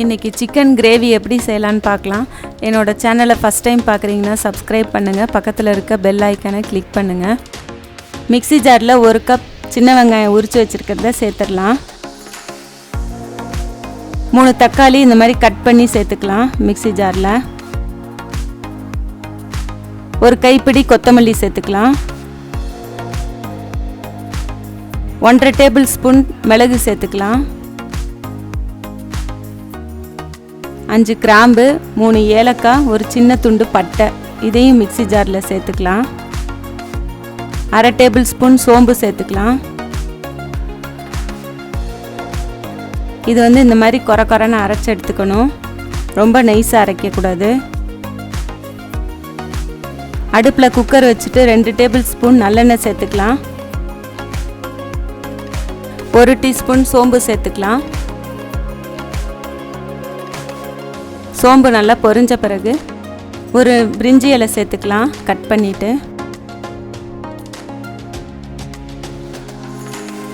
இன்றைக்கி chicken gravy எப்படி செய்யலான்னு பார்க்கலாம். என்னோடய சேனலை ஃபஸ்ட் டைம் பார்க்குறீங்கன்னா சப்ஸ்கிரைப் பண்ணுங்கள் பக்கத்தில் இருக்க பெல் ஐக்கனை கிளிக் பண்ணுங்கள் மிக்ஸி ஜாரில் ஒரு கப் சின்ன வெங்காயம் உரித்து வச்சுருக்கிறத சேர்த்துடலாம். மூணு தக்காளி இந்த மாதிரி கட் பண்ணி சேர்த்துக்கலாம் மிக்ஸி ஜாரில் ஒரு கைப்பிடி கொத்தமல்லி சேர்த்துக்கலாம். ஒன்றரை டேபிள் ஸ்பூன் மிளகு சேர்த்துக்கலாம். அஞ்சு கிராம்பு மூணு ஏலக்காய் ஒரு சின்ன துண்டு பட்டை. இதையும் மிக்ஸி ஜாரில் சேர்த்துக்கலாம். அரை டேபிள் ஸ்பூன் சோம்பு சேர்த்துக்கலாம். இது வந்து இந்த மாதிரி குறை குறைன்னு அரைச்சி எடுத்துக்கணும். ரொம்ப நைஸாக அரைக்கக்கூடாது. அடுப்பில் குக்கர் வச்சுட்டு ரெண்டு டேபிள் ஸ்பூன் நல்லெண்ணெய் சேர்த்துக்கலாம். ஒரு டீஸ்பூன் சோம்பு சேர்த்துக்கலாம். சோம்பு நல்லா பொரிஞ்ச பிறகு ஒரு பிரிஞ்சி இலை சேர்த்துக்கலாம் கட் பண்ணிவிட்டு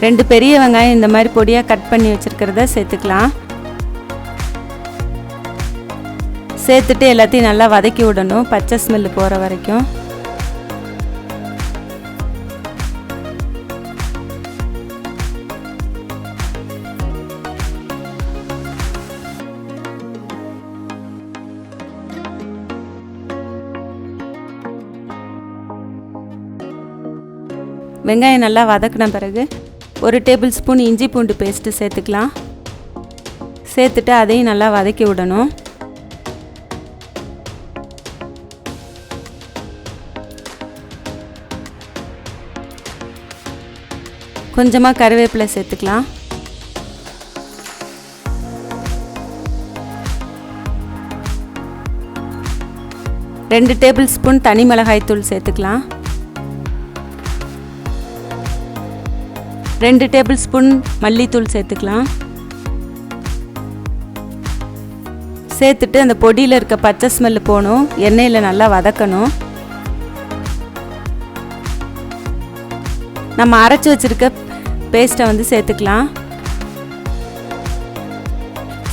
ரெண்டு பெரிய வெங்காயம் இந்த மாதிரி பொடியாக கட் பண்ணி வச்சுருக்கிறத சேர்த்துக்கலாம். சேர்த்துட்டு எல்லாத்தையும் நல்லா வதக்கி விடணும் பச்சை ஸ்மெல்லு போகிற வரைக்கும். வெங்காயம் நல்லா வதக்கின பிறகு ஒரு டேபிள் ஸ்பூன் இஞ்சி பூண்டு பேஸ்ட்டு சேர்த்துக்கலாம். சேர்த்துட்டு அதையும் நல்லா வதக்கி விடணும். கொஞ்சமாக கருவேப்பிலை சேர்த்துக்கலாம். ரெண்டு டேபிள் ஸ்பூன் தனி மிளகாய்த்தூள் சேர்த்துக்கலாம். ரெண்டு டேபிள் ஸ்பூன் மல்லித்தூள் சேர்த்துக்கலாம். சேர்த்துட்டு அந்த பொடியில் இருக்க பச்சை ஸ்மெல்லு போகணும் எண்ணெயில் நல்லா வதக்கணும். நம்ம அரைச்சி வச்சுருக்க பேஸ்ட்டை வந்து சேர்த்துக்கலாம்.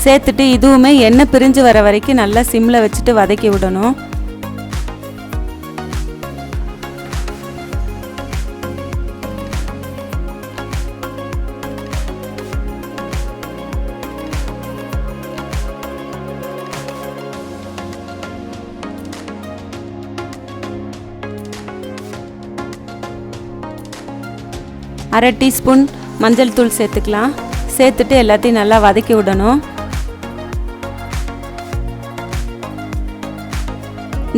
சேர்த்துட்டு இதுவுமே எண்ணெய் பிரிஞ்சு வர வரைக்கும் நல்லா சிம்மில் வச்சுட்டு வதக்கி விடணும். அரை டீஸ்பூன் மஞ்சள் தூள் சேர்த்துக்கலாம். சேர்த்துட்டு எல்லாத்தையும் நல்லா வதக்கி விடணும்.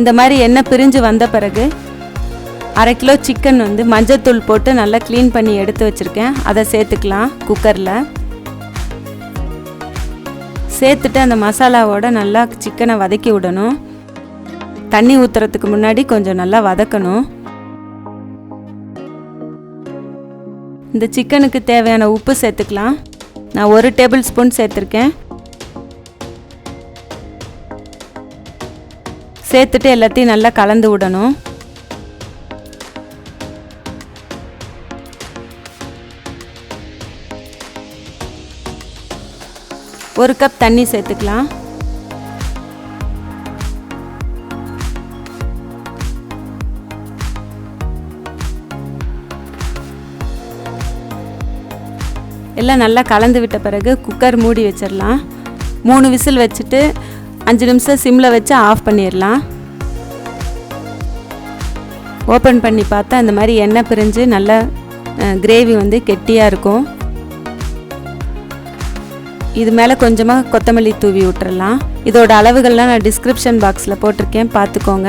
இந்த மாதிரி எண்ணெய் பிரிஞ்சு வந்த பிறகு அரை கிலோ சிக்கன் வந்து மஞ்சத்தூள் போட்டு நல்லா க்ளீன் பண்ணி எடுத்து வச்சுருக்கேன். அதை சேர்த்துக்கலாம் குக்கரில். சேர்த்துட்டு அந்த மசாலாவோட நல்லா சிக்கனை வதக்கி விடணும். தண்ணி ஊற்றுறதுக்கு முன்னாடி கொஞ்சம் நல்லா வதக்கணும். இந்த சிக்கனுக்கு தேவையான உப்பு சேர்த்துக்கலாம். நான் ஒரு டேபிள் ஸ்பூன் சேர்த்துருக்கேன். சேர்த்துட்டு எல்லாத்தையும் நல்லா கலந்து விடணும். ஒரு கப் தண்ணி சேர்த்துக்கலாம். எல்லாம் நல்லா கலந்து விட்ட பிறகு குக்கர் மூடி வச்சிடலாம். மூணு விசில் வச்சுட்டு அஞ்சு நிமிஷம் சிம்மில் வச்சு ஆஃப் பண்ணிடலாம். ஓப்பன் பண்ணி பார்த்தா இந்த மாதிரி எண்ணெய் பிரிஞ்சு நல்ல கிரேவி வந்து கெட்டியாக இருக்கும். இது மேலே கொஞ்சமாக கொத்தமல்லி தூவி விட்டுறலாம். இதோட அளவுகள்லாம் நான் டிஸ்கிரிப்ஷன் பாக்ஸில் போட்டிருக்கேன். பார்த்துக்கோங்க.